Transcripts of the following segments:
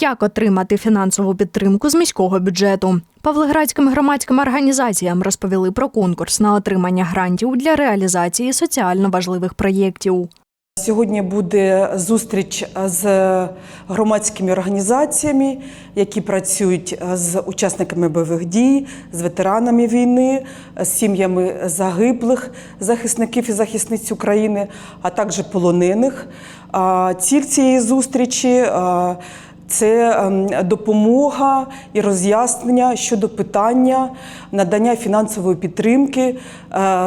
Як отримати фінансову підтримку з міського бюджету? Павлоградським громадським організаціям розповіли про конкурс на отримання грантів для реалізації соціально важливих проєктів. Сьогодні буде зустріч з громадськими організаціями, які працюють з учасниками бойових дій, з ветеранами війни, з сім'ями загиблих захисників і захисниць України, а також полонених. Ціль цієї зустрічі це ем, допомога і роз'яснення щодо питання надання фінансової підтримки е,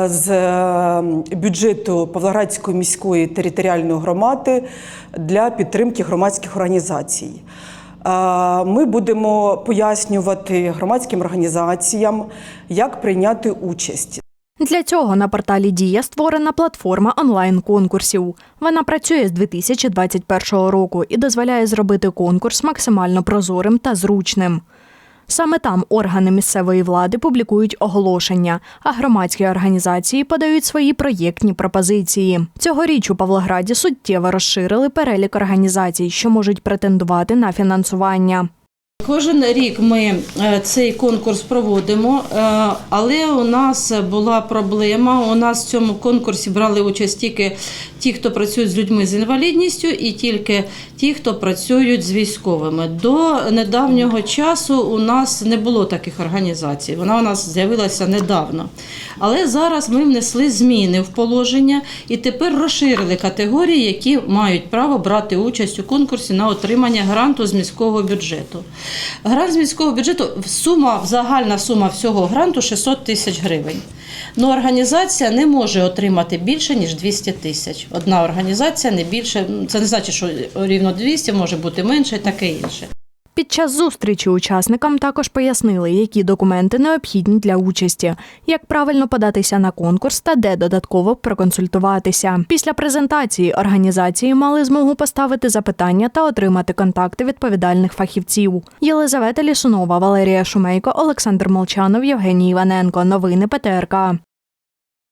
з е, бюджету Павлоградської міської територіальної громади для підтримки громадських організацій. Е, Ми будемо пояснювати громадським організаціям, як прийняти участь. Для цього на порталі Дія створена платформа онлайн-конкурсів. Вона працює з 2021 року і дозволяє зробити конкурс максимально прозорим та зручним. Саме там органи місцевої влади публікують оголошення, а громадські організації подають свої проєктні пропозиції. Цьогоріч у Павлограді суттєво розширили перелік організацій, що можуть претендувати на фінансування. Кожен рік ми е, цей конкурс проводимо, е, але у нас була проблема. У нас в цьому конкурсі брали участь тільки ті, хто працюють з людьми з інвалідністю, і тільки ті, хто працюють з військовими. До недавнього часу у нас не було таких організацій. Вона у нас з'явилася недавно. Але зараз ми внесли зміни в положення і тепер розширили категорії, які мають право брати участь у конкурсі на отримання гранту з міського бюджету. Грант з міського бюджету сума, загальна сума всього гранту 600 тисяч гривень. Ну, організація не може отримати більше ніж 200 тисяч. Одна організація не більше. Це не значить, що рівно 200, може бути менше і таке інше. Під час зустрічі учасникам також пояснили, які документи необхідні для участі, як правильно податися на конкурс та де додатково проконсультуватися. Після презентації організації мали змогу поставити запитання та отримати контакти відповідальних фахівців. Єлизавета Лісунова, Валерія Шумейко, Олександр Молчанов, Євгеній Іваненко. Новини ПТРК.